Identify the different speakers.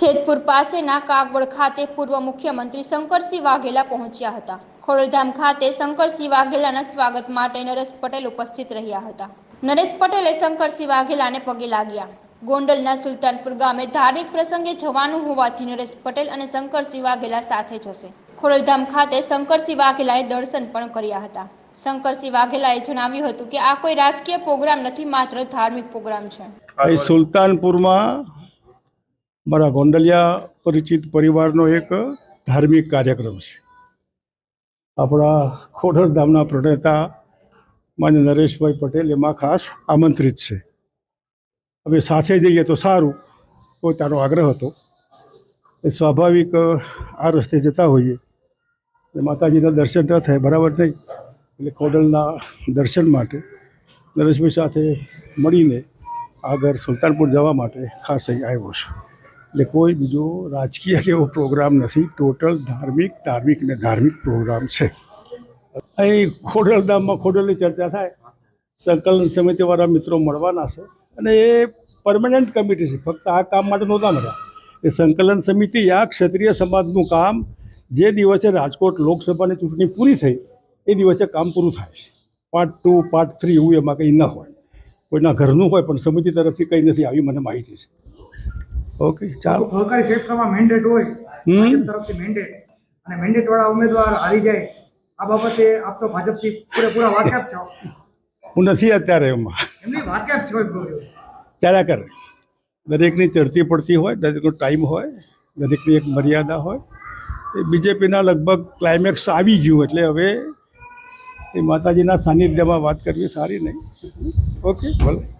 Speaker 1: જેતપુર પાસેના કાગવડ ખાતે પૂર્વ મુખ્યમંત્રી શંકરસિંહ વાઘેલા પહોંચ્યા હતા. ખોડલધામ ખાતે શંકરસિંહ વાઘેલાના સ્વાગત માટે નરેશ પટેલ ઉપસ્થિત રહ્યા હતા. નરેશ પટેલે શંકરસિંહ વાઘેલાને પગે લાગ્યા. ગોંડલના સુલતાનપુર ગામે ધાર્મિક પ્રસંગે જવાનું હોવાથી નરેશ પટેલ અને શંકરસિંહ વાઘેલા સાથે જશે. ખોડલધામ ખાતે શંકરસિંહ વાઘેલાએ દર્શન પણ કર્યા હતા. શંકરસિંહ વાઘેલાએ જણાવ્યું હતું કે આ કોઈ રાજકીય પ્રોગ્રામ નથી, માત્ર ધાર્મિક પ્રોગ્રામ છે.
Speaker 2: સુલતાનપુરમાં મારા ગોંડલિયા પરિચિત પરિવારનો એક ધાર્મિક કાર્યક્રમ છે. આપણા ખોડલધામના પ્રણેતા માન્ય નરેશભાઈ પટેલ એમાં ખાસ આમંત્રિત છે. હવે સાથે જઈએ તો સારું પોતાનો આગ્રહ હતો. એ સ્વાભાવિક આ રસ્તે જતા હોઈએ. માતાજીના દર્શન ન થાય, બરાબર નહીં? એટલે ખોડલના દર્શન માટે નરેશભાઈ સાથે મળીને આગળ સુલતાનપુર જવા માટે ખાસ અહીં આવ્યો છું. એટલે કોઈ બીજો રાજકીય કે એવો પ્રોગ્રામ નથી. ટોટલ ધાર્મિક ધાર્મિક ને ધાર્મિક પ્રોગ્રામ છે. અહીં ખોડલધામમાં ખોડલની ચર્ચા થાય. સંકલન સમિતિવાળા મિત્રો મળવાના છે. અને એ પરમનન્ટ કમિટી છે. ફક્ત આ કામ માટે નહોતા મળ્યા. એ સંકલન સમિતિ આ ક્ષત્રિય સમાજનું કામ જે દિવસે રાજકોટ લોકસભાની ચૂંટણી પૂરી થઈ, એ દિવસે કામ પૂરું થાય છે. પાર્ટ ટુ પાર્ટ થ્રી એવું એમાં કંઈ ન હોય. કોઈના ઘરનું હોય પણ સમિતિ તરફથી કંઈ નથી આવી, મને માહિતી છે. ઓકે ચાલો.
Speaker 3: સહકારી ક્ષેત્રમાં મેન્ડેટ હોય. ભાજપ તરફથી મેન્ડેટ અને મેન્ડેટ વાળા ઉમેદવાર હારી જાય આ બાબતે આપ તો ભાજપથી પૂરેપૂરા વાકેફ છો.
Speaker 2: હું નથી અત્યારે એમાં.
Speaker 3: એમની વાકેફ છો
Speaker 2: ચાલ્યા કરે. દરેકની ચડતી પડતી હોય દરેકનો ટાઈમ હોય દરેકની એક મર્યાદા હોય. એ બીજેપીના લગભગ ક્લાઇમેક્સ આવી ગયું એટલે હવે એ માતાજીના સાનિધ્યમાં વાત કરવી સારી નહીં. ઓકે ભલે.